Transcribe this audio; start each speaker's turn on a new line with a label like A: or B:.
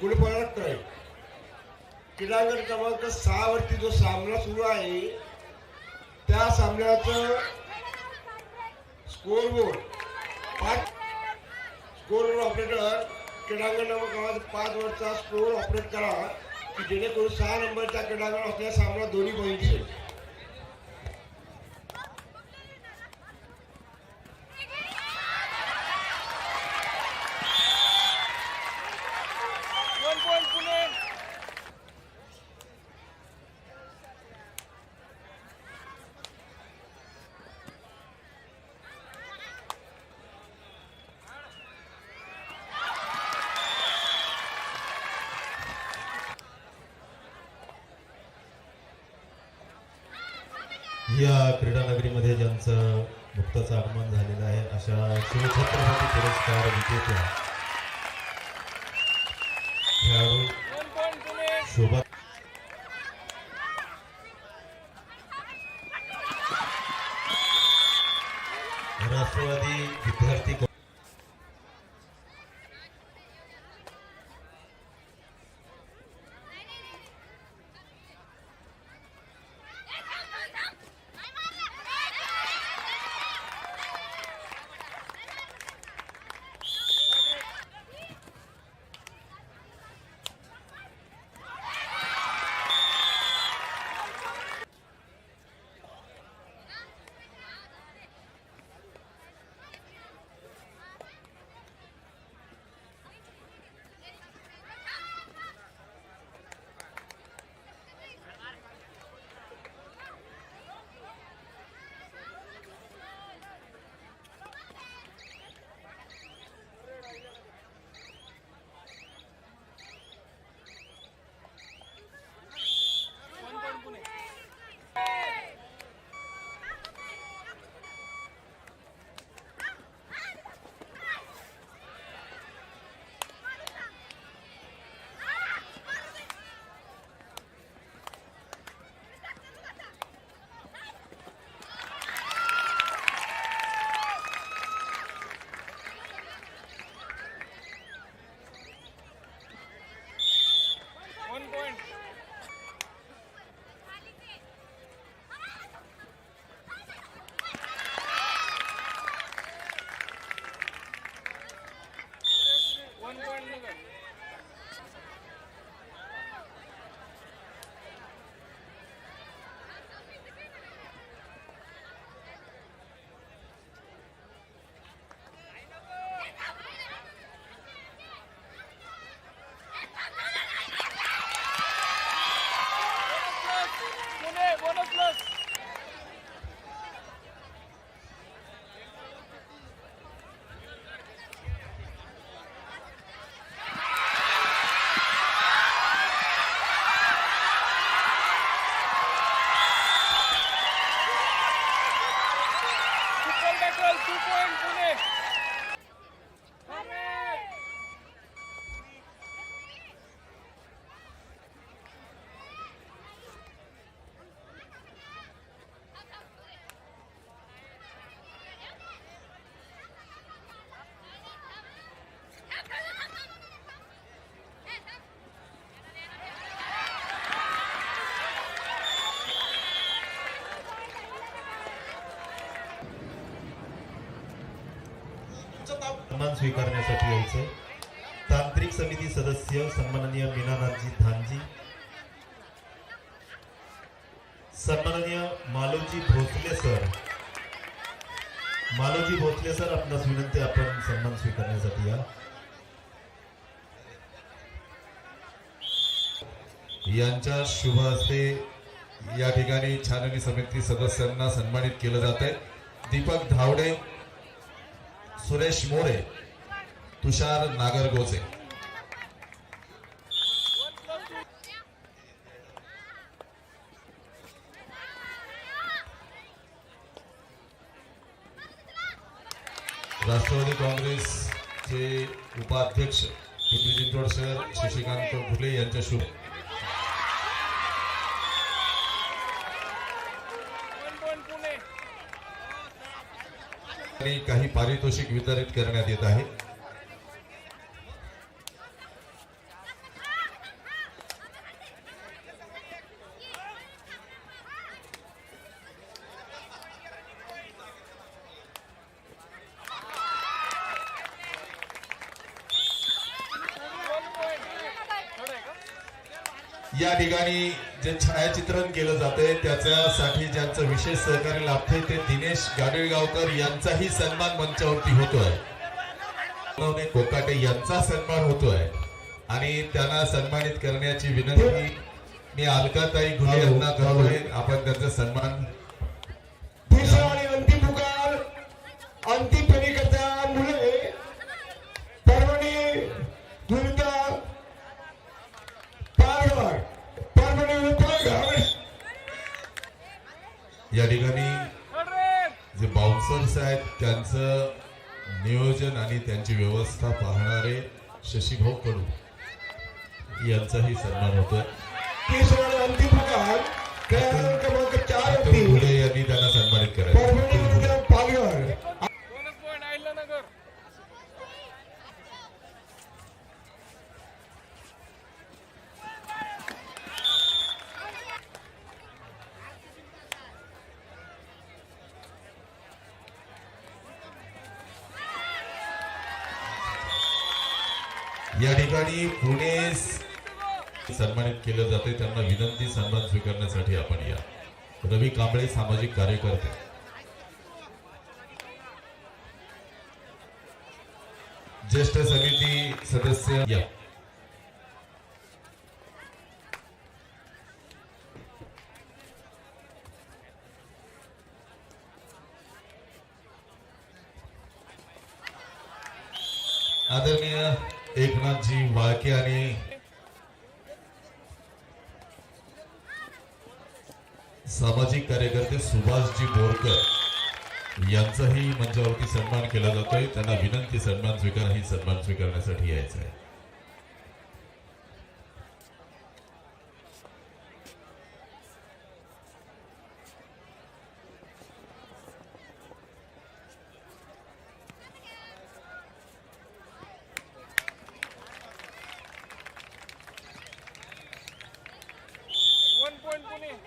A: गुणपराक्त आहे क्रीडांगण क्रमांक सहा वरती जो सामना सुरू आहे त्या सामन्याचं स्कोर बोर्ड पाच स्कोर बोर्ड ऑपरेटर क्रीडांगण क्रमांक पाच वरचा स्कोर ऑपरेट करा की जेणेकरून सहा नंबरच्या क्रीडांगण असलेला सामना दोन्ही पॉईंट
B: या क्रीडानगरीमध्ये ज्यांचं नुकतंच आगमन झालेलं आहे अशा शिवछत्रपती पुरस्कार विजेत्या खेळाडू शोभा राष्ट्रवादी विद्यार्थी
C: Michael, tú puedes,
B: सन्मान स्वीकारण्यासाठी यायचं. तांत्रिक समिती सदस्य सन्माननीय मीनानाथजी धानजी. सन्माननीय मालोजी भोसले सर. मालोजी भोसले सर आपणास विनंती आपण सन्मान स्वीकारण्यासाठी या.
D: यांच्या शुभ हस्ते या ठिकाणी छाननी समिती सदस्यांना सन्मानित केलं जात आहे दीपक धावडे सुरेश मोरे तुषार नागरगोजे. राष्ट्रवादी काँग्रेसचे उपाध्यक्ष पिंपरी चिंचवड शहर शशिकांत फुले यांच्या शुभ
C: वन पॉईंट पुणे
D: आणि काही पारितोषिक वितरित करण्यात येत आहे. या ठिकाणी जे छायाचित्रण केलं जातंय त्याच्यासाठी ज्यांचं विशेष सहकार्य लाभते ते दिनेश गाडवेगावकर यांचाही सन्मान मंचावरती होतोय. कोकाटे यांचा सन्मान होतोय. आणि त्यांना सन्मानित करण्याची विनंती मी अलकाताई घुले यांना करतोय. आपण त्यांचा सन्मान
A: तिसरा आणि अंतिम पुकार अंतिम
D: या ठिकाणी. जे बाउन्सर्स आहेत त्यांचं नियोजन आणि त्यांची व्यवस्था पाहणारे शशीभाऊ कडू यांचाही सन्मान होतोय
A: अंतिम पुकार खेळाडू क्रमांक चार
D: अतुल
A: वरती
D: घुले यांनी त्यांना सन्मानित करायचं
A: परभणी विरुद्ध पालघर
C: Bonus point अहिल्यानगर.
D: या ठिकाणी पुणे सन्मानित केलं जाते त्यांना विनंती सन्मान स्वीकारण्यासाठी आपण या. रवी कांबळे सामाजिक कार्यकर्ते. ज्येष्ठ समिती सदस्य या. आदरणीय एकनाथजी वाळके आणि सामाजिक कार्यकर्ते सुभाषजी बोरकर यांचाही मंचावरती सन्मान केला जातोय. त्यांना विनंती सन्मान स्वीकार ही सन्मान स्वीकारण्यासाठी यायचं आहे
C: 손에.